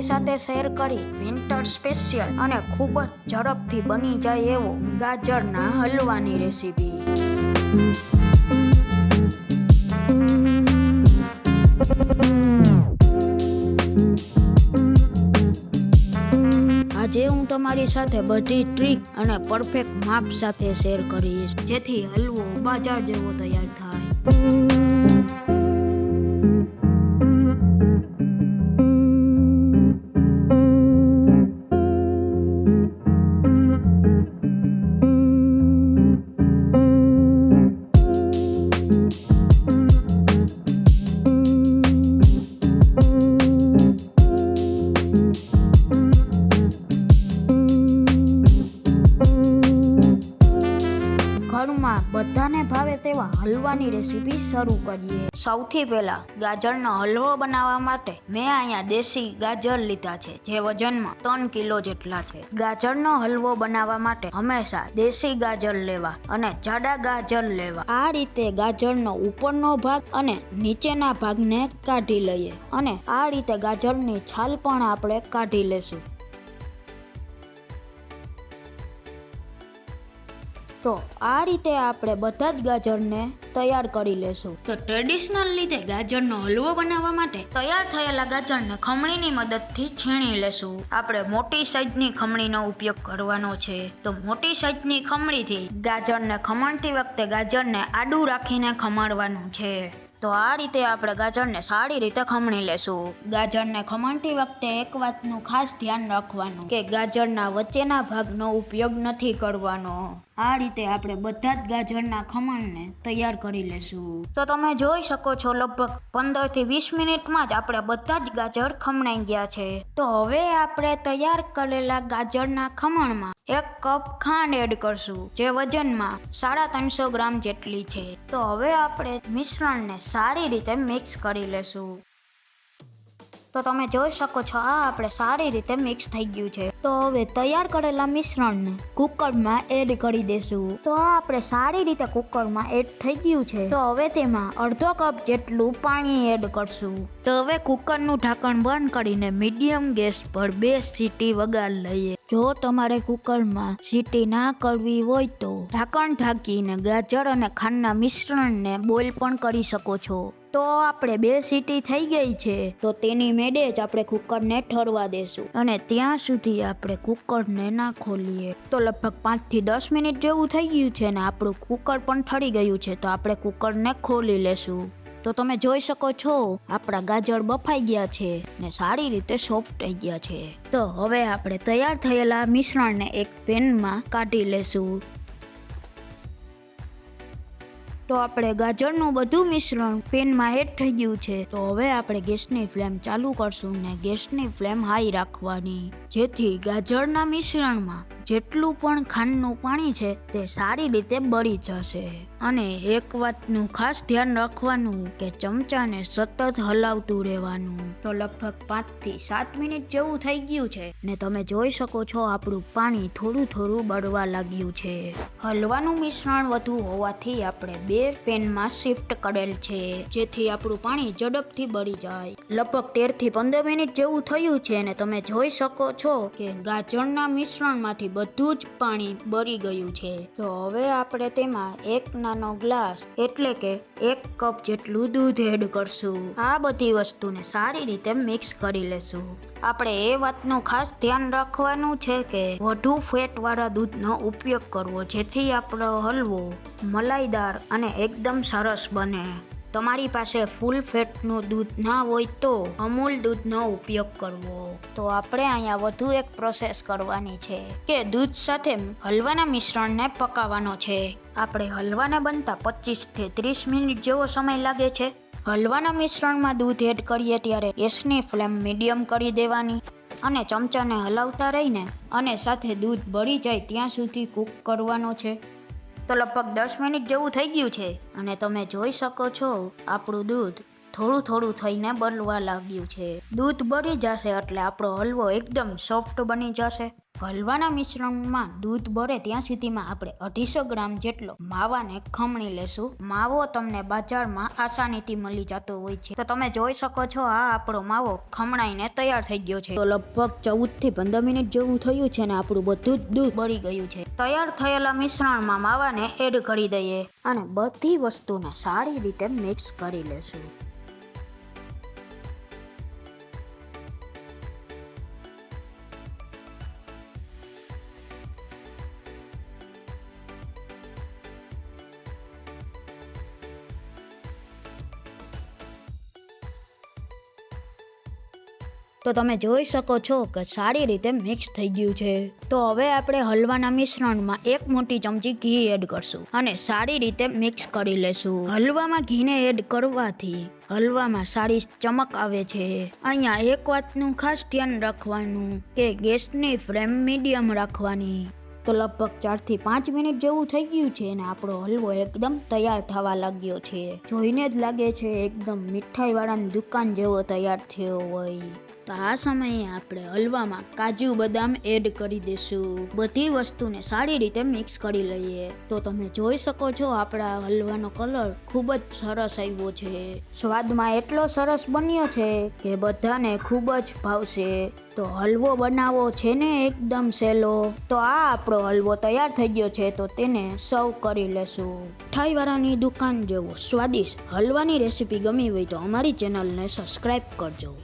તમારી સાથે શેર કરી વિન્ટર સ્પેશિયલ અને ખૂબ જ ઝડપથી બની જાય એવો ગાજરના હલવાની રેસીપી. આજે હું તમારી સાથે બધી ટ્રીક અને પરફેક્ટ માપ સાથે શેર કરીશ, જેથી હલવો બાજાર જેવો તૈયાર થાય. ઘરમાં બધાને ભાવે તેવા હલવાની રેસીપી શરૂ કરીએ. સૌથી પહેલા ગાજરનો હલવો બનાવવા માટે મેં અહીંયા દેશી ગાજર લીધા છે, જે વજનમાં ત્રણ કિલો જેટલા છે. ગાજરનો હલવો બનાવવા માટે હંમેશા દેશી ગાજર લેવા અને જાડા ગાજર લેવા. આ રીતે ગાજરનો ઉપરનો ભાગ અને નીચેના ભાગને કાઢી લઈએ અને આ રીતે ગાજરની છાલ પણ આપણે કાઢી લેશું. તો આ રીતે આપણે બધા જ ગાજરને તૈયાર કરી લેશું. તો ટ્રેડિશનલ રીતે ગાજરનો હલવો બનાવવા માટે તૈયાર થયેલા ગાજરને ખમણીની મદદથી છીણી લેશું. આપણે મોટી સાઈઝની ખમણીનો ઉપયોગ કરવાનો છે. તો મોટી સાઈઝની ખમણીથી ગાજરને ખમણતી વખતે ગાજરને આડું રાખીને ખમણવાનું છે. તો આ રીતે આપણે ગાજરને સારી રીતે ખમણી લેશું. ગાજરને ખમણતી વખતે એક વાતનું ખાસ ધ્યાન રાખવાનું કે ગાજરના વચ્ચેના ભાગનો ઉપયોગ નથી કરવાનો. આ રીતે આપણે બધા જ ગાજરના ખમણને તૈયાર કરી લેશું. તો તમે જોઈ શકો છો લગભગ પંદરથી વીસ મિનિટમાં જ આપણે બધા જ ગાજર ખમણાઈ ગયા છે. તો હવે આપણે તૈયાર કરેલા ગાજરના ખમણમાં એક કપ ખાંડ એડ કરશું જે વજનમાં સાડા ત્રણસો ગ્રામ જેટલી છે. તો હવે આપણે મિશ્રણને સારી રીતે મિક્સ કરી લેશું. તો તમે જોઈ શકો છો, આ આપણે સારી રીતે મિક્સ થઈ ગયું છે. તો હવે તૈયાર કરેલા મિશ્રણને કુકરમાં એડ કરી દેશું. તો આપણે સારી રીતે કુકરમાં એડ થઈ ગયું છે. તો હવે તેમાં અડધો કપ જેટલું પાણી એડ કરશું. તો હવે કુકરનું ઢાંકણ બંધ કરીને મીડિયમ ગેસ પર બે સીટી વગાડ લઈએ. જો તમારે કુકરમાં સીટી ના કરવી હોય તો ઢાંકણ ઢાંકીને ગાજર અને ખાંડના મિશ્રણને બોઇલ પણ કરી શકો છો. તો આપણે બે સીટી થઈ ગઈ છે. તો તેની મેડે જ આપણે કુકરને ઠરવા દેશું. અને ત્યાં સુધી આપણે કુકરને ના ખોલીએ. તો લગભગ પાંચથી દસ મિનિટ જેવું થઈ ગયું છે ને આપણું કુકર પણ ઠરી ગયું છે. તો આપણે કુકરને ખોલી લેશું. તો તમે જોઈ શકો છો, આપણા ગાજર બફાઈ ગયા છે ને સારી રીતે સોફ્ટ થઈ ગયા છે. તો હવે આપણે તૈયાર થયેલા મિશ્રણને એક પેનમાં કાઢી લેશું. તો આપણે ગાજરનું બધું મિશ્રણ પેનમાં એડ થઈ ગયું છે. તો હવે આપણે ગેસની ફ્લેમ ચાલુ કરશું ને ગેસની ફ્લેમ હાઈ રાખવાની. જેથી ગાજરના મિશ્રણમાં જેટલું પણ ખાંડનું પાણી છે તે સારી રીતે બળી જશે. અને એક વાતનું ખાસ ધ્યાન રાખવાનું કે ચમચાને સતત હલાવતું રહેવાનું. તો લગભગ પાંચથી સાત મિનિટ જેવું થઈ ગયું છે ને તમે જોઈ શકો છો આપણું પાણી થોડું થોડું બળવા લાગ્યું છે. હલવાનું મિશ્રણ વધુ હોવાથી આપણે બે પેનમાં શિફ્ટ કરેલ છે, જેથી આપણું પાણી ઝડપથી બળી જાય. લગભગ તેરથી પંદર મિનિટ જેવું થયું છે ને તમે જોઈ શકો છો કે ગાજરના મિશ્રણમાંથી બધું જ પાણી બળી ગયું છે? તો હવે આપણે તેમાં એક નાનો ગ્લાસ, એટલે કે એક કપ જેટલું દૂધ એડ કરશું. આ બધી વસ્તુને સારી રીતે મિક્સ કરી લેશું. આપણે એ વાતનું ખાસ ધ્યાન રાખવાનું છે કે વધુ ફેટવાળા દૂધનો ઉપયોગ કરવો, જેથી આપણો હલવો, મલાઈદાર અને એકદમ સરસ બને. તમારી પાસે ફૂલ ફેટનું દૂધ ના હોય તો અમૂલ દૂધનો ઉપયોગ કરવો. તો આપણે અહીંયા વધુ એક પ્રોસેસ કરવાની છે કે દૂધ સાથે હલવાના મિશ્રણને પકાવવાનો છે. આપણે હલવાને બનતા પચીસથી ત્રીસ મિનિટ જેવો સમય લાગે છે. હલવાના મિશ્રણમાં દૂધ એડ કરીએ ત્યારે ગેસની ફ્લેમ મીડિયમ કરી દેવાની અને ચમચાને હલાવતા રહીને અને સાથે દૂધ બળી જાય ત્યાં સુધી કૂક કરવાનો છે. તો લગભગ દસ મિનિટ જેવું થઈ ગયું છે અને તમે જોઈ શકો છો આપણું દૂધ થોડું થોડું થઈને બળવા લાગ્યું છે. દૂધ બળી જશે એટલે આપણો હલવો એકદમ સોફ્ટ બની જશે. હલવાના મિશ્રણમાં દૂધ ભરે ત્યાં સુધીમાં આપણે અઢીસો ગ્રામ જેટલો માવાને ખમણી લેશું. માવો તમને બજારમાં આસાનીથી મળી જતો હોય છે. તો તમે જોઈ શકો છો આ આપણો માવો ખમણાઈને તૈયાર થઈ ગયો છે. તો લગભગ ચૌદથી પંદર મિનિટ જેવું થયું છે ને આપણું બધું જ દૂધ બળી ગયું છે. તૈયાર થયેલા મિશ્રણમાં માવાને એડ કરી દઈએ અને બધી વસ્તુને સારી રીતે મિક્સ કરી લેશું. તો તમે જોઈ શકો છો કે સારી રીતે મિક્સ થઈ ગયું છે. તો હવે આપણે હલવાના મિશ્રણમાં એક મોટી ચમચી ઘી એડ કરશું અને સારી રીતે મિક્સ કરી લેશું. હલવામાં ઘીને એડ કરવાથી હલવામાં સારી ચમક આવે છે. અહીંયા એક વાતનું ખાસ ધ્યાન રાખવાનું કે ગેસની ફ્લેમ મીડિયમ રાખવાની. તો લગભગ ચારથી પાંચ મિનિટ જેવું થઈ ગયું છે અને આપણો હલવો એકદમ તૈયાર થવા લાગ્યો છે. જોઈને જ લાગે છે એકદમ મીઠાઈવાળાની દુકાન જેવો તૈયાર થયો હોય. તો આ સમયે આપણે હલવામાં કાજુ, બદામ એડ કરી દઈશું બધી વસ્તુને સારી રીતે મિક્સ કરી લઈએ. તો તમે જોઈ શકો છો આપણા હલવાનો કલર ખૂબ જ સરસ આવ્યો છે. સ્વાદમાં એટલો સરસ બન્યો છે કે બધાને ખૂબ જ ભાવશે. તો હલવો બનાવો છે ને એકદમ સહેલો. તો આ આપણો હલવો તૈયાર થઈ ગયો છે તો તેને સર્વ કરી લેશું. મીઠાઈવાળાની દુકાન જેવો સ્વાદિષ્ટ હલવાની રેસીપી ગમી હોય તો અમારી ચેનલને સબસ્ક્રાઈબ કરજો.